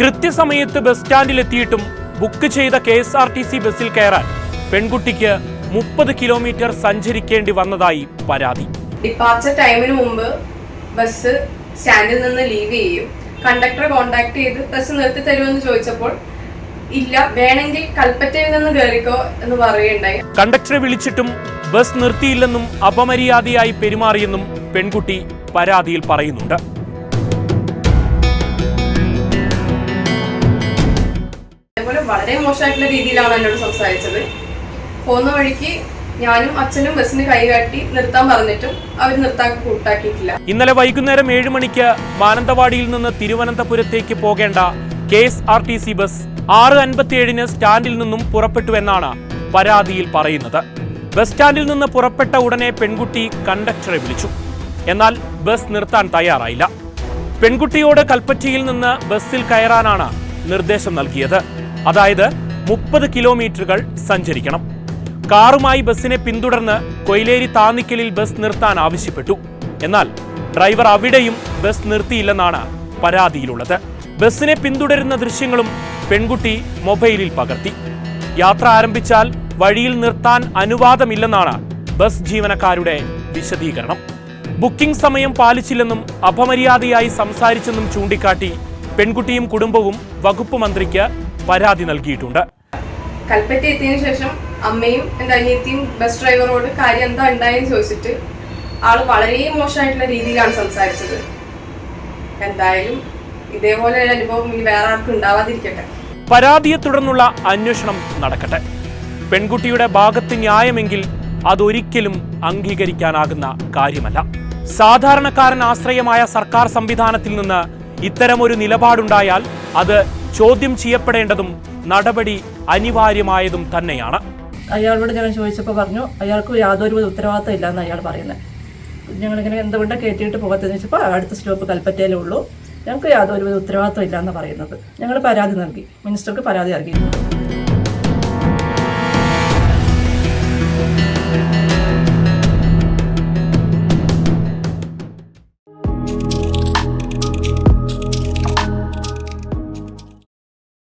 കൃത്യസമയത്ത് ബസ് സ്റ്റാൻഡിലെത്തിയിട്ടും ബുക്ക് ചെയ്ത K S R T C ബസ്സിൽ കയറാൻ പെൺകുട്ടിക്ക് മുപ്പത് കിലോമീറ്റർ സഞ്ചരിക്കേണ്ടി വന്നതായി പരാതി. ഡിപ്പാർച്ചർ ടൈമിന് മുമ്പ് ബസ് സ്റ്റാൻഡിൽ നിന്ന് ലീവ് ചെയ്യും. കണ്ടക്ടർ കോണ്ടാക്ട് ചെയ്ത് ബസ് നിർത്തി തരുമെന്ന് ചോദിച്ചപ്പോൾ ഇല്ല വേണമെങ്കിൽ കൽപ്പറ്റയിൽ നിന്ന് കയറിക്കോ എന്ന് പറയുകയുണ്ടായി. കണ്ടക്ടറെ വിളിച്ചിട്ടും ബസ് നിർത്തിയില്ലെന്നും അപമര്യാദയായി പെരുമാറിയെന്നും പെൺകുട്ടി പരാതിയിൽ പറയുന്നുണ്ട്. വളരെ മോശമായിട്ടുള്ള രീതിയിലാണ് എന്നോട് സംസാരിച്ചത്. പോകുന്ന വഴിക്ക് ഞാനും അച്ഛനും ബസ്സിന് കൈകാട്ടി നിർത്താൻ പറഞ്ഞിട്ടും അവർ നിർത്താൻ കൂട്ടാക്കിയിട്ടില്ല. ഇന്നലെ വൈകുന്നേരം ഏഴ് മണിക്ക് മാനന്തവാടിയിൽ നിന്ന് തിരുവനന്തപുരത്തേക്ക് പോകേണ്ട K S R T C bus ആറ് അൻപത്തിയേഴിന് സ്റ്റാൻഡിൽ നിന്നും പുറപ്പെട്ടുവെന്നാണ് പരാതിയിൽ പറയുന്നത്. ബസ് സ്റ്റാൻഡിൽ നിന്ന് പുറപ്പെട്ട ഉടനെ പെൺകുട്ടി കണ്ടക്ടറെ വിളിച്ചു. എന്നാൽ ബസ് നിർത്താൻ തയ്യാറായില്ല. പെൺകുട്ടിയോട് കൽപ്പറ്റയിൽ നിന്ന് ബസ്സിൽ കയറാനാണ് നിർദ്ദേശം നൽകിയത്. അതായത് മുപ്പത് കിലോമീറ്ററുകൾ സഞ്ചരിക്കണം. കാറുമായി ബസ്സിനെ പിന്തുടർന്ന് കൊയിലേരി താന്നിക്കലിൽ ബസ് നിർത്താൻ ആവശ്യപ്പെട്ടു. എന്നാൽ ഡ്രൈവർ അവിടെയും ബസ് നിർത്തിയില്ലെന്നാണ് പരാതിയിലുള്ളത്. ബസ്സിനെ പിന്തുടരുന്ന ദൃശ്യങ്ങളും പെൺകുട്ടി മൊബൈലിൽ പകർത്തി. യാത്ര ആരംഭിച്ചാൽ വഴിയിൽ നിർത്താൻ അനുവാദമില്ലെന്നാണ് ബസ് ജീവനക്കാരുടെ വിശദീകരണം. ബുക്കിംഗ് സമയം പാലിച്ചില്ലെന്നും അപമര്യാദയായി സംസാരിച്ചെന്നും ചൂണ്ടിക്കാട്ടി പെൺകുട്ടിയും കുടുംബവും വകുപ്പ് മന്ത്രിക്ക് പരാതി നൽകിയിട്ടുണ്ട്. കൽപ്പറ്റ എത്തിയതിനു ശേഷം അമ്മയും എന്റെ അനിയത്തിയും ബസ് ഡ്രൈവറോട് കാര്യം എന്താ ഉണ്ടായെന്ന് ചോദിച്ചിട്ട് ആൾ വളരെ മോശമായിട്ടുള്ള രീതിയിലാണ് സംസാരിച്ചത്. എന്തായാലും ഇതേപോലെ ഒരു അനുഭവം ഇനി വേറെ ആർക്കും ഉണ്ടാവാതിരിക്കട്ടെ. പരാതിയെ തുടർന്നുള്ള അന്വേഷണം നടക്കട്ടെ. പെൺകുട്ടിയുടെ ഭാഗത്ത് ന്യായമെങ്കിൽ അതൊരിക്കലും അംഗീകരിക്കാനാകുന്ന കാര്യമല്ല. സാധാരണക്കാരൻ ആശ്രയമായ സർക്കാർ സംവിധാനത്തിൽ നിന്ന് ഇത്തരമൊരു നിലപാടുണ്ടായാൽ അത് ചോദ്യം ചെയ്യപ്പെടേണ്ടതും നടപടി അനിവാര്യമായതും തന്നെയാണ്. അയാളോട് ഞാൻ ചോദിച്ചപ്പോൾ പറഞ്ഞു അയാൾക്ക് യാതൊരു ഉത്തരവാദിത്തം ഇല്ലെന്ന് അയാൾ പറയുന്നത് ഞങ്ങളിങ്ങനെ എന്തുകൊണ്ടാണ് കയറ്റിയിട്ട് പോകത്തെന്ന് വെച്ചപ്പോൾ അടുത്ത സ്റ്റോപ്പ് കൽപ്പറ്റയിലേ ഉള്ളൂ. ഞങ്ങൾക്ക് യാതൊരു ഉത്തരവാദിത്തം ഇല്ലയെന്ന് പറയുന്നത്. ഞങ്ങൾ പരാതി നൽകി മിനിസ്റ്റർക്ക് പരാതി നൽകിയിരുന്നു.